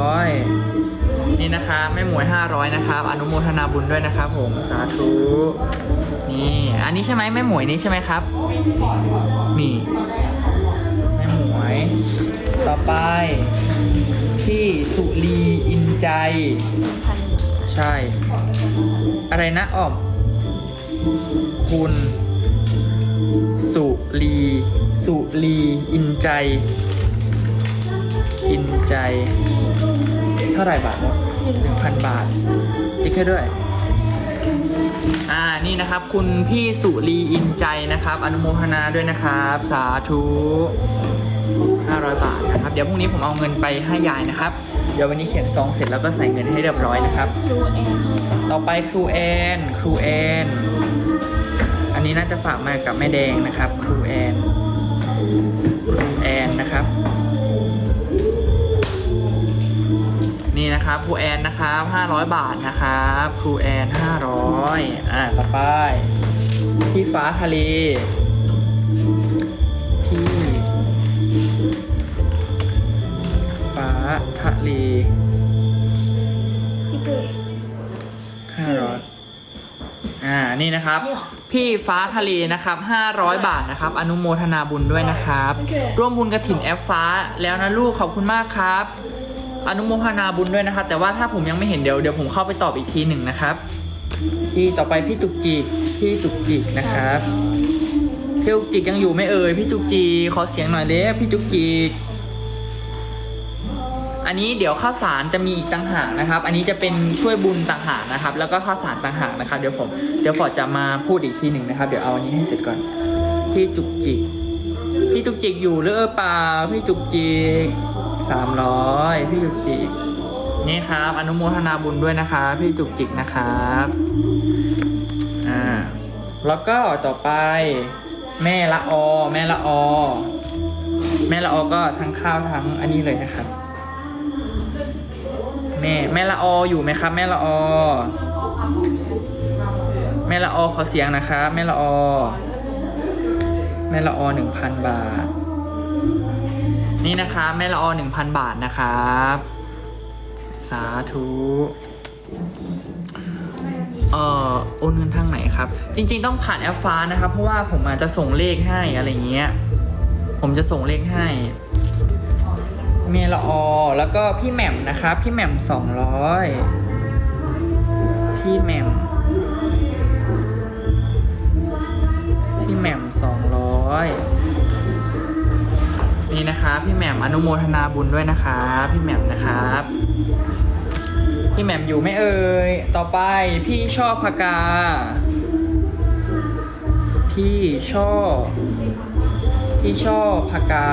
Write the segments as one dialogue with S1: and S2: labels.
S1: ร้อยนี่นะคะแม่หมวย 500 นะครับ อนุโมทนาบุญด้วยนะครับผมสาธุนี่อันนี้ใช่ไหมแม่หมวยนี่ใช่ไหมครับ นี่แม่หมวย ต่อไป ที่สุรีอินใจ ใช่ อะไรนะอ้อม คุณ สุรีสุรีอินใจ อินใจ เท่าไหร่บาทวะ
S2: หนึ่ง
S1: หนึ่งพันบาทติ๊กให้ด้วย อ่านี่นะครับ คุณพี่สุรีอินใจนะครับ อนุโมทนาด้วยนะครับ สาธุ500 บาทนะครับ เดี๋ยวพรุ่งนี้ผมเอาเงินไปให้ยายนะครับ เดี๋ยววันนี้เขียนซองเสร็จแล้วก็ใส่เงินให้เรียบร้อยนะครับ
S2: ดูแอน
S1: ต่อไปครูแอน ครูแอน อันนี้น่าจะฝากมากับแม่แดงนะครับ ครูแอน นี่นะครับครูแอนนะครับ500 บาทนะครับครูแอน500อ่าต่อไปพี่ฟ้าทะเลพี่ฟ้าทะเล
S2: พี่ปุ้ย
S1: ห้าร้อยอ่านี่นะครับ
S2: นี่เหรอ
S1: พี่ฟ้าทะเลนะครับ 500 บาทนะครับ อนุโมทนาบุญด้วยนะครับ
S2: โอเค
S1: ร่วมบุญกระถินแอฟฟ้าแล้วนะลูกขอบคุณมากครับ อนุโมทนาบุญด้วยนะครับ แต่ว่าถ้าผมยังไม่เห็นเดี๋ยวเดี๋ยวผมเข้าไปตอบอีกทีหนึ่งนะครับพี่ต่อไปพี่จุกจิกพี่จุกจิกนะครับพี่จุกจิกยังอยู่ไหม่เอ่ยพี่จุกจิกขอเสียงหน่อยเด้พี่จุกจิกอันนี้เดี๋ยวข้าวสารจะมีอีกต่างหากนะครับ อันนี้จะเป็นช่วยบุญต่างหากนะครับ แล้วก็ข้าวสารต่างหากนะครับ เดี๋ยวผมเดี๋ยวฟอดจะมาพูดอีกทีหนึ่งนะครับ เดี๋ยวเอาอันนี้ให้เสร็จก่อน พี่จุกจิก พี่จุกจิกอยู่หรือเปล่า พี่จุกจิก สามร้อยพี่จุกจิก นี่ครับ อนุโมทนาบุญด้วยนะคะพี่จุกจิกนะครับ อ่า แล้วก็ต่อไป แม่ละอแม่ละอแม่ละอก็ทั้งข้าวทั้งอันนี้เลยนะครับ แม่แม่ละออยู่ไหมครับ แม่ละอแม่ละอขอเสียงนะครับ แม่ละอแม่ละอหนึ่งพันบาท นี่นะคะแม่ละอหนึ่งพันบาทนะครับ สาธุเอ่อโอนเงินทางไหนครับ จริง ๆ ต้องผ่านแอปฟ้านะครับ เพราะว่าผมอาจจะส่งเลขให้อะไรเงี้ย ผมจะส่งเลขให้ เมละออแล้วก็พี่แหม่มนะครับพี่แหม่มสองร้อยพี่แหม่มพี่แหม่มสองร้อย นี่นะครับพี่แหม่มอนุโมทนาบุญด้วยนะครับพี่แหม่มนะครับ พี่แหม่มอยู่ไหม่เอ่ยต่อไปพี่ชอบพกา พี่ชอบ พี่ชอบพกา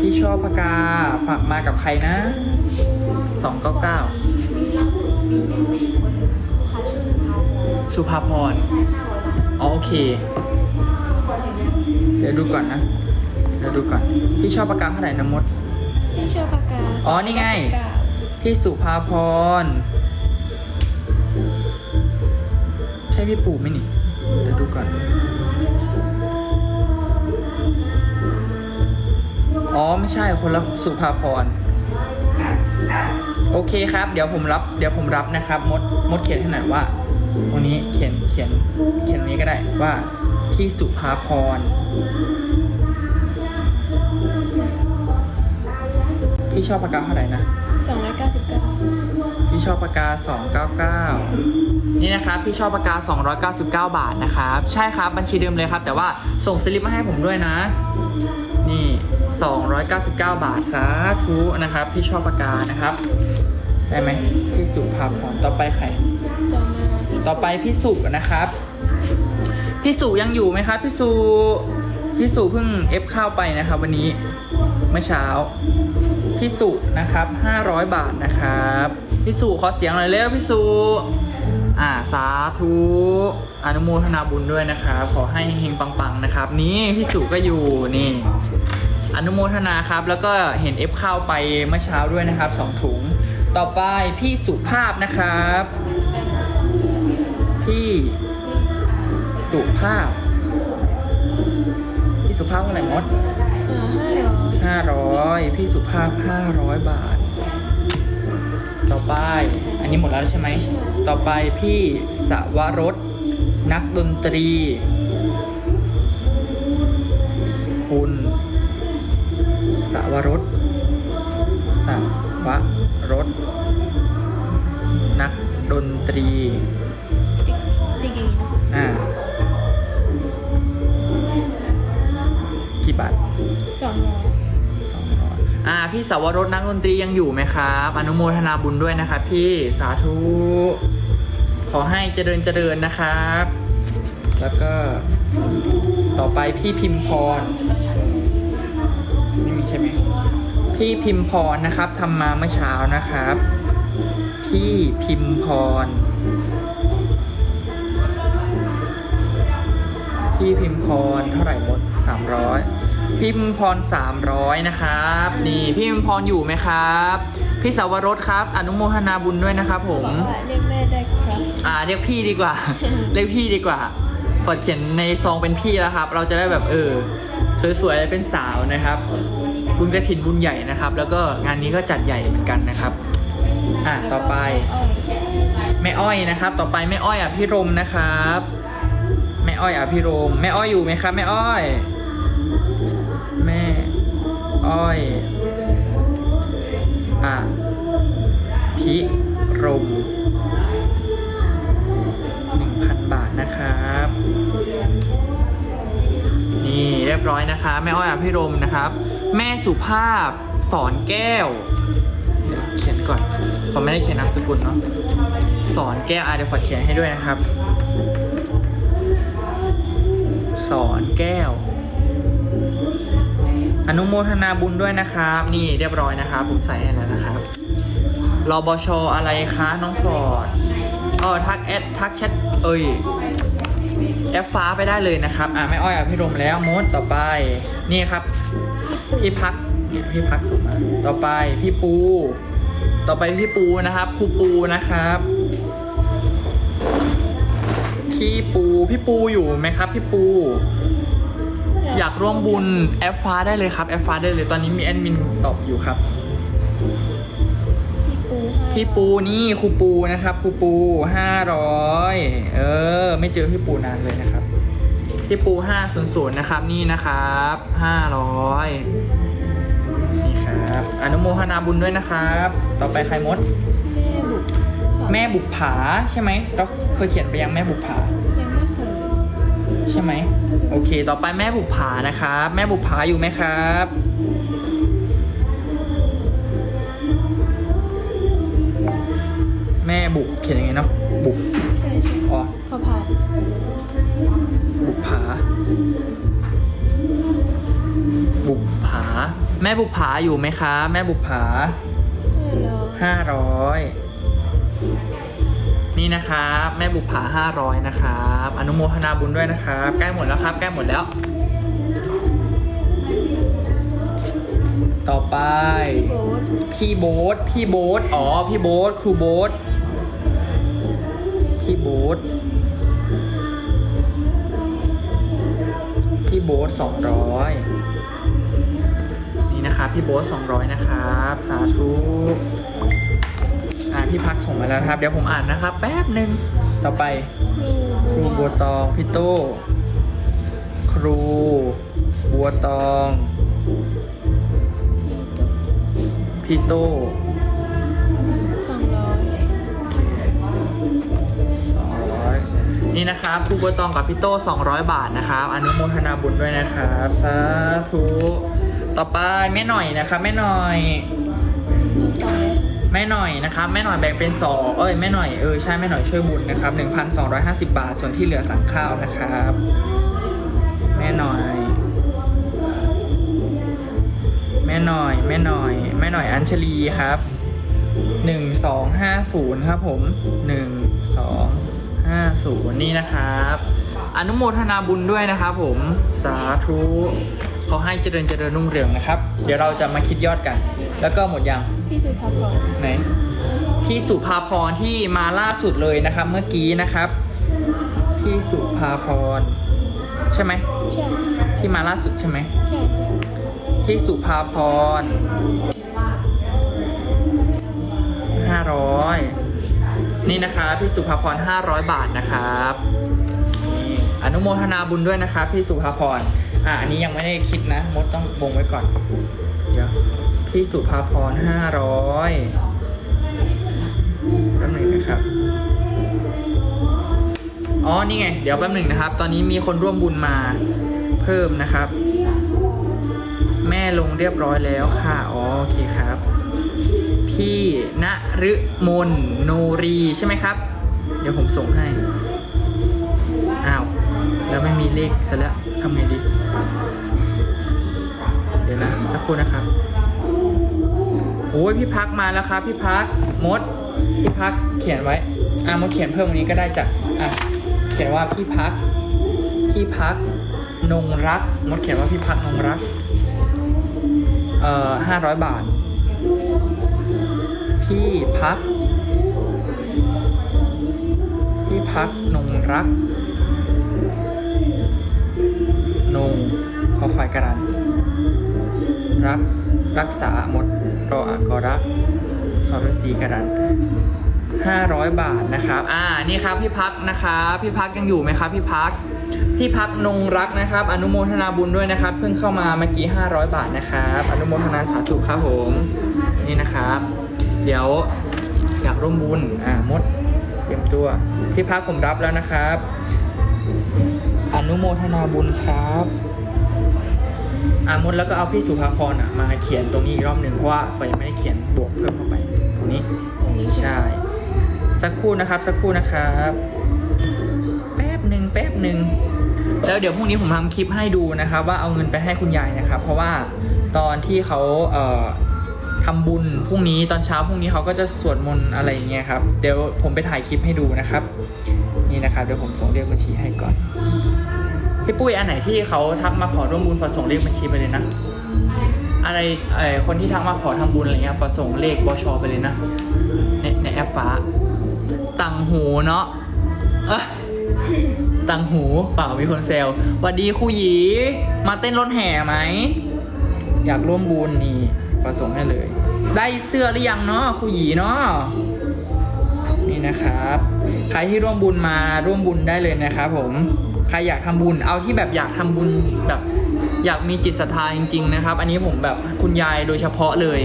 S1: พี่ชอบพกาฝากมากับใครนะสองเก้าเก้า
S2: สุภาพร
S1: สุภาพรอ๋อโอเค เดี๋ยวดูก่อนนะ เดี๋ยวดูก่อน พี่ชอบปากกาเท่าไหร่นะมด
S2: พี่ชอบปากกา
S1: อ๋อนี่ไง พี่สุภาพร ใช่พี่ปู่ไหมนี่ เดี๋ยวดูก่อน อ๋อไม่ใช่คนละสุภาพร โอเคครับ เดี๋ยวผมรับ เดี๋ยวผมรับนะครับ มด มดเขียนให้หน่อยว่า ตรงนี้เขียน เขียน เขียนนี้ก็ได้ว่า พี่สุภาพร พี่ชอบปากกาเท่าไหร่นะ
S2: สองร้อยเก้าสิบเก้า
S1: พี่ชอบปากกา 299 นี่นะครับ พี่ชอบปากกา 299 บาทนะครับ ใช่ครับบัญชีเดิมเลยครับ แต่ว่าส่งสลิปมาให้ผมด้วยนะ นี่ 299 บาทสาธุนะครับ พี่ชอบปากกานะครับ ได้ไหมพี่สุภาพรต่อไปใคร
S2: ต่อมาพี่
S1: ต่อไปพี่สุนะครับ พี่สุยังอยู่ไหมครับพี่สุพี่สุเพิ่งเอฟข้าวไปนะครับวันนี้เมื่อเช้าพี่สุนะครับ 500 บาทนะครับพี่สุขอเสียงหน่อยเร็วพี่สุอ่าสาธุอนุโมทนาบุญด้วยนะครับ ขอให้เฮงปังๆนะครับ นี่พี่สุก็อยู่นี่อนุโมทนาครับ แล้วก็เห็นเอฟข้าวไปเมื่อเช้าด้วยนะครับสองถุง ต่อไปพี่สุภาพนะครับ พี่ สุภาพ พี่สุภาพเท่าไหร่มด
S2: อ่าห้าร้อย
S1: ห้าร้อยพี่สุภาพ500บาท ต่อไป อันนี้หมดแล้วใช่ไหม ต่อไปพี่สวรสนักดนตรี คุณสวรสสวรสนักดนตรี
S2: ติ๊กติ๊กเอง
S1: อ่า ท
S2: สองร้อย
S1: สองร้อยอ่าพี่สาวรสนักดนตรียังอยู่ไหมครับ อนุโมทนาบุญด้วยนะครับพี่สาธุ ขอให้เจริญเจริญนะครับ แล้วก็ต่อไปพี่พิมพรไม่มีใช่ไหมพี่พิมพรนะครับทำมาเมื่อเช้านะครับ พี่พิมพร พี่พิมพรเท่าไหร่หมดสามร้อย พี่พิมพรสามร้อยนะครับ นี่พี่พิมพรอยู่ไหมครับ พี่สาวรสครับ อนุโมทนาบุญด้วยนะครับผม
S2: บอกว่าเรียกแม่ได้ครับ
S1: อ่าเรียกพี่ดีกว่า เรียกพี่ดีกว่าฟอดเขียนในซองเป็นพี่แล้วครับ เราจะได้แบบเออ สวยๆ เป็นสาวนะครับ บุญกระถินบุญใหญ่นะครับ แล้วก็งานนี้ก็จัดใหญ่เหมือนกันนะครับ อะต่อไป แม่อ้อยนะครับ ต่อไปแม่อ้อยอะพี่รมนะครับ แม่อ้อยอะพี่รมแม่อ้อยอยู่ไหมครับแม่อ้อยแม่ อ้อยอะพี่รมหนึ่งพันบาทนะครับ นี่เรียบร้อยนะคะ แม่อ้อยอะพี่รมนะครับ แม่สุภาพสอนแก้ว เดี๋ยวเขียนก่อนผมไม่ได้เขียนนามสกุลเนาะสอนแก้วอาเดี๋ยวฝอดเขียนให้ด้วยนะครับ สอนแก้ว อนุโมทนาบุญด้วยนะครับ นี่เรียบร้อยนะครับ ผมใส่ให้แล้วนะครับรอบชอะไรคะน้องฟอร์ดเออทักแอดทักแชทเอ้ยแอปฟ้าไปได้เลยนะครับ อ่าไม่อ้อยอะพี่รมแล้วมดต่อไป นี่ครับ พี่พักเนี่ยพี่พักส่งมาต่อไปพี่ปู ต่อไปพี่ปูนะครับครูปูนะครับพี่ปูพี่ปูอยู่ไหมครับ พี่ปู อยากร่วมบุญแอปฟ้าได้เลยครับแอปฟ้าได้เลยตอนนี้มีแอดมินตอบอยู่ครับ
S2: พี่ปูให้
S1: พี่ปูนี่ครูปูนะครับครูปูห้าร้อยเออ ไม่เจอพี่ปูนานเลยนะครับ พี่ปูห้าศูนย์ศูนย์นะครับนี่นะครับห้าร้อยนี่ครับอนุโมทนาบุญด้วยนะครับ ต่อไปใครมด
S2: แม่บุก
S1: แม่บุกผาใช่ไหมเราเคยเขียนไปยังแม่บุกผา
S2: ยังไม่เคย
S1: ใช่ไหมโอเค ต่อไปแม่บุกผานะครับแม่บุกผาอยู่ไหมครับแม่บุกเขียนยังไงเนาะบุก
S2: ใช่ใช่
S1: อ๋อ
S2: พอผ่าน
S1: บุกผา บุกผา แม่บุกผาอยู่ไหมคะ แม่บุกผา
S2: ห้าร้อย
S1: ห้าร้อย นี่นะครับแม่บุกผาห้าร้อยนะครับอนุโมทนาบุญด้วยนะครับใกล้หมดแล้วครับใกล้หมดแล้ว ต่อไป
S2: พี่โบ๊ท
S1: พี่โบ๊ทพี่โบ๊ทอ๋อพี่โบ๊ทครูโบ๊ทพี่โบ๊ทพี่โบ๊ทสองร้อยนี่นะครับพี่โบ๊ทสองร้อยนะครับ สาธุ อ่าพี่พักส่งมาแล้วนะครับ เดี๋ยวผมอ่านนะครับ แป๊บหนึ่งต่อไป ครูบัวตองพี่โต้ครูบัวตอง พี่ต้
S2: สองร้อย
S1: สองร้อยนี่นะครับครูบัวตองกับพี่โต้200 บาทนะครับอนุโมทนาบุญด้วยนะครับสาธุต่อไปแม่หน่อยนะครับแม่หน่อย หน่อยนะครับแม่หน่อยแบ่งเป็นสองเอ้ยแม่หน่อยเออใช่แม่หน่อยช่วยบุญนะครับ1,250 บาท ส่วนที่เหลือสั่งข้าวนะครับ แม่หน่อย แม่หน่อย แม่หน่อย แม่หน่อยอัญชลีครับหนึ่งสองห้าศูนย์ครับผมหนึ่งสองห้าศูนย์นี่นะครับ อนุโมทนาบุญด้วยนะครับผมสาธุขอให้เจริญเจริญรุ่งเรืองนะครับ เดี๋ยวเราจะมาคิดยอดกัน แล้วก็หมดยัง
S2: พี่สุภาพร
S1: ไหนพี่สุภาพรที่มาล่าสุดเลยนะครับ เมื่อกี้นะครับ พี่สุภาพรใช่ไหม
S2: ใช่
S1: ที่มาล่าสุดใช่ไหม
S2: ใช่
S1: พพี่สุภาพรห้าร้อยนี่นะครับพี่สุภาพรห้าร้อยบาทนะครับนี่อนุโมทนาบุญด้วยนะครับพี่สุภาพรอะอันนี้ยังไม่ได้คิดนะมดต้องวงไว้ก่อน เดี๋ยว พี่สุภาพรห้าร้อยแป๊บหนึ่งนะครับ อ๋อ นี่ไง เดี๋ยวแป๊บหนึ่งนะครับ ตอนนี้มีคนร่วมบุญมาเพิ่มนะครับ แม่ลงเรียบร้อยแล้วค่ะ อ๋อ โอเคครับ พี่ณฤมลโนรีใช่ไหมครับ เดี๋ยวผมส่งให้ อ้าว แล้วไม่มีเลขซะแล้วทำไงดี เดี๋ยวนะ สักครู่นะครับ อ้ยพี่พักมาแล้วครับพี่พักมดพี่พักเขียนไว้อะมดเขียนเพิ่มวันนี้ก็ได้จ้ะอะเขียนว่าพี่พักพี่พักนงรักมดเขียนว่าพี่พักนงรักเอ่อห้าร้อยบาท พี่พัก พี่พักนงรัก นงขอควายกระดันรักรักษาหมด รออะกรักสรสีกระดันห้าร้อยบาทนะครับ อ่า นี่ครับพี่พักนะครับ พี่พักยังอยู่ไหมครับพี่พัก พี่พักนงรักนะครับ อนุโมทนาบุญด้วยนะครับ เพิ่งเข้ามาเมื่อกี้ 500 บาทนะครับ อนุโมทนาสาธุครับผม นี่นะครับ เดี๋ยวอยากร่วมบุญ อ่า มด เตรียมตัว พี่พักผมรับแล้วนะครับ อนุโมทนาบุญครับ อามดแล้วก็เอาพี่สุภาพรอะมาเขียนตรงนี้อีกรอบหนึ่งเพราะว่าฝอยังไม่ได้เขียนบวกเพิ่มเข้าไปตรงนี้
S2: ตรงนี้ใช่
S1: สักครู่นะครับสักครู่นะครับ แป๊บหนึ่งแป๊บหนึ่งแล้วเดี๋ยวพรุ่งนี้ผมทำคลิปให้ดูนะครับ ว่าเอาเงินไปให้คุณยายนะครับ เพราะว่าตอนที่เขาเอ่อทำบุญพรุ่งนี้ตอนเช้าพรุ่งนี้เขาก็จะสวดมนต์อะไรอย่างเงี้ยครับ เดี๋ยวผมไปถ่ายคลิปให้ดูนะครับ นี่นะครับ เดี๋ยวผมส่งเลขบัญชีให้ก่อน พี่ปุ้ยอันไหนที่เขาทักมาขอร่วมบุญฝอส่งเลขบัญชีไปเลยนะ อะไรเออคนที่ทักมาขอทำบุญอะไรเงี้ยฝอส่งเลขบชไปเลยนะในในแอปฟ้า ตังหูเนาะตังหูเปล่ามีคนเซลหวัดดีครูหยี มาเต้นรถแห่ไหม อยากร่วมบุญนี่ประสงค์ให้เลย ได้เสื้อหรือยังเนาะครูหยีเนาะนี่นะครับ ใครที่ร่วมบุญมาร่วมบุญได้เลยนะครับผม ใครอยากทำบุญ เอาที่แบบอยากทำบุญแบบอยากมีจิตศรัทธาจริง ๆ นะครับ อันนี้ผมแบบคุณยายโดยเฉพาะเลย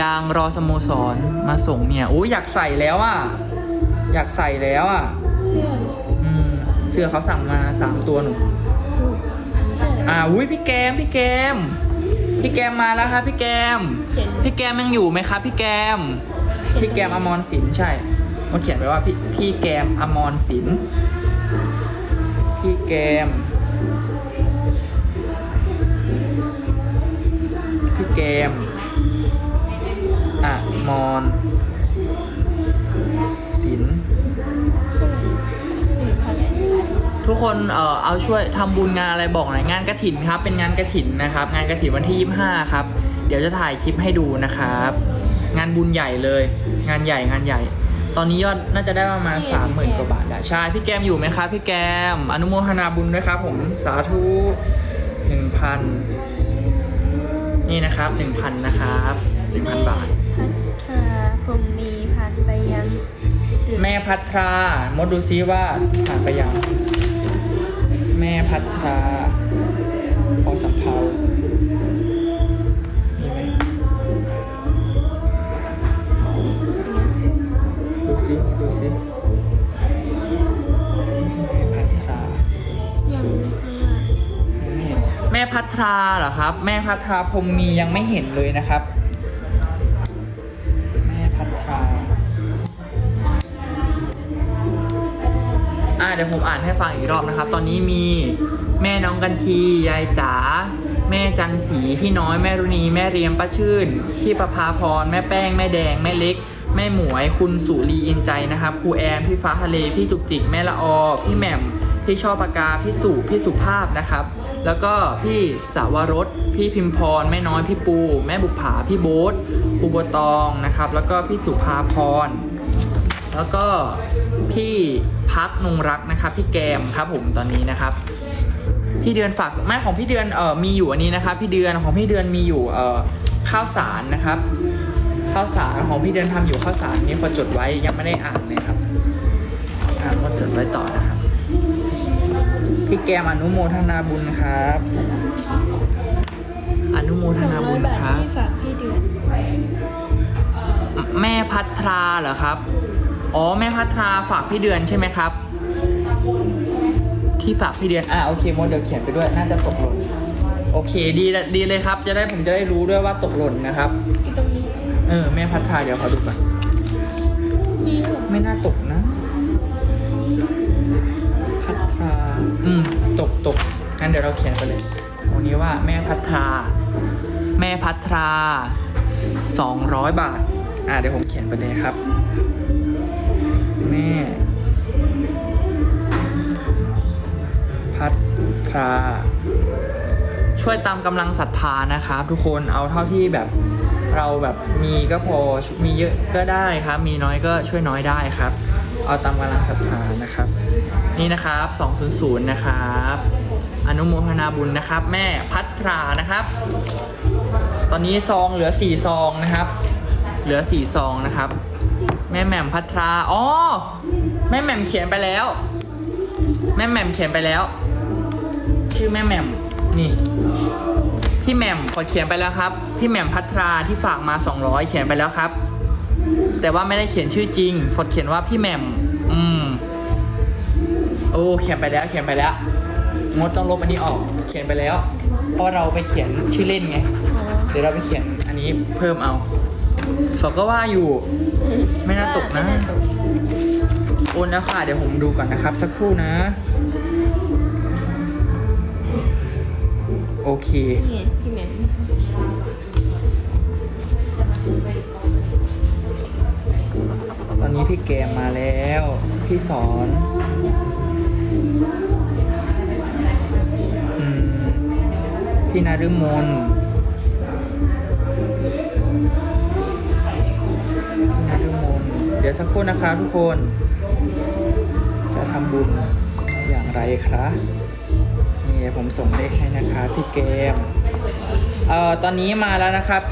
S1: ยางรอสโมสรมาส่งเนี่ยโอ้ยอยากใส่แล้วอะอยากใส่แล้วอะ
S2: เสื้อ
S1: อืมเสื้อเขาสั่งมาสามตัวหนู
S2: เสื้อ
S1: อ่าอุ้ยพี่แกมพี่แกม พี่แกมมาแล้วครับพี่แกม
S2: เขียน
S1: พี่แกมยังอยู่ไหมครับพี่แกม พี่แกมอมรศิลป์ใช่มันเขียนไว้ว่าพี่พี่แกมอมรศิลป์พี่ แกม พี่แกมอะมรศิลป์
S2: เท่าไหร่หนึ่งพัน
S1: ทุกคนเอ่อเอาช่วยทำบุญงานอะไรบอกหน่อยงานกระถินครับ เป็นงานกระถินนะครับ งานกระถินวันที่ 25 ครับ เดี๋ยวจะถ่ายคลิปให้ดูนะครับ งานบุญใหญ่เลย งานใหญ่งานใหญ่ ตอนนี้ยอดน่าจะได้ประมาณ30,000กว่าบาทแล้วใช่พี่แกมอยู่ไหมครับพี่แกม อนุโมทนาบุญด้วยครับผมสาธุ1,000นี่นะครับ1,000นะครับ1,000บาท
S2: พัทราพรหมมีพันไปยังหรือ
S1: แม่พัทรามดดูซิว่าผ่านไปยัง แม่พัทราิดูซิแม่พัทรา
S2: ยังข้างล่าง
S1: ไม่เห็นแม่พัทราเหรอครับ แม่พัทราพรมมียังไม่เห็นเลยนะครับ แม่พัทราอ่าเดี๋ยวผมอ่านให้ฟังอีกรอบนะครับ ตอนนี้มีแม่น้องกันทียายจ๋าแม่จันสีพี่น้อยแม่รุณีแม่เรียมป้าชื่น พี่ประภาพรแม่แป้งแม่แดงแม่เล็ก แม่หมวย คุณสุรีอินใจนะครับครูแอนพี่ฟ้าทะเลพี่จุกจิกแม่ละออพี่แหม่มพี่ช่อปากกาพี่สุพี่สุภาพนะครับ แล้วก็พี่สาวรสพี่พิมพรแม่น้อยพี่ปู แม่บุปผาพี่โบ๊ทครูบัวตองนะครับ แล้วก็พี่สุภาพรแล้วก็พี่พักนงรักนะครับ พี่แกมครับผมตอนนี้นะครับ พี่พี่เดือนฝากแม่ของพี่เดือนเอ่อมีอยู่อันนี้นะครับ พี่เดือนของพี่เดือนมีอยู่เอ่อข้าวสารนะครับ ข้าวสารของพี่เดือนทำอยู่ข้าวสารนี้พอจดไว้ยังไม่ได้อ่านเลยครับ อ่านก็จดไว้ต่อนะครับพี่แกมอนุโมทนาบุญครับ อนุโมท
S2: สอง
S1: นา
S2: ร้
S1: บุ
S2: อย
S1: ญ
S2: บาท
S1: ครับ
S2: ที่ฝากพี่เดือน
S1: แม่พัทราเหรอครับ อ๋อแม่พัทราฝากพี่เดือนใช่ไหมครับ ที่ฝากพี่เดือน อ่าโอเคโมเดลเขียนไปด้วยน่าจะตกหล่น โอเคดีละดีเลยครับ จะได้ผมจะได้รู้ด้วยว่าตกหล่นนะครับ
S2: ที่ตรงนี้
S1: เออ แม่พัทราเดี๋ยวขอดูก่อน
S2: มีหรอ
S1: ไม่น่าตกนะ พัทราอืม ตกตกงั้นเดี๋ยวเราเขียนไปเลยตรงนี้ว่าแม่พัทราแม่พัทราสองร้อยบาท อ่าเดี๋ยวผมเขียนไปเลยครับ แม่ พัทรา ช่วยตามกำลังศรัทธานะครับทุกคน เอาเท่าที่แบบ เราแบบมีก็พอมีเยอะก็ได้ครับ มีน้อยก็ช่วยน้อยได้ครับ เอาตามกำลังศรัทธานะครับ นี่นะครับ 200 นะครับ อนุโมทนาบุญนะครับ แม่พัทรานะครับ ตอนนี้ซองเหลือ 4 ซองนะครับ เหลือ 4 ซองนะครับ แม่แหม่มพัทราอ๋อแม่แหม่มเขียนไปแล้ว แม่แหม่มเขียนไปแล้ว ชื่อแม่แหม่มนี่ พี่แหม่มขอเขียนไปแล้วครับ พี่แหม่มพัทราที่ฝากมา 200 เขียนไปแล้วครับ แต่ว่าไม่ได้เขียนชื่อจริงฟดเขียนว่าพี่แหม่ม อืม โอ้เขียนไปแล้ว เขียนไปแล้ว งดต้องลบอันนี้ออก เขียนไปแล้ว เพราะเราไปเขียนชื่อเล่นไง
S2: อ๋อ
S1: เดี๋ยวเราไปเขียนอันนี้เพิ่มเอาฟอกก็ว่าอยู่ ไม่น่าตกนะ
S2: ไม่น่าตก
S1: โอนแล้วค่ะ เดี๋ยวผมดูก่อนนะครับ สักครู่นะ โอเค
S2: นี่พี่แหม่ม
S1: ตอนนี้พี่แกมมาแล้ว พี่สอนอมพี่นาฤมลพี่นาฤมลเดี๋ยวสักครู่นะครับทุกคน จะทำบุญอย่างไรครับ นี่ผมส่งเลขให้นะครับพี่เกมเอ่อตอนนี้มาแล้วนะครับ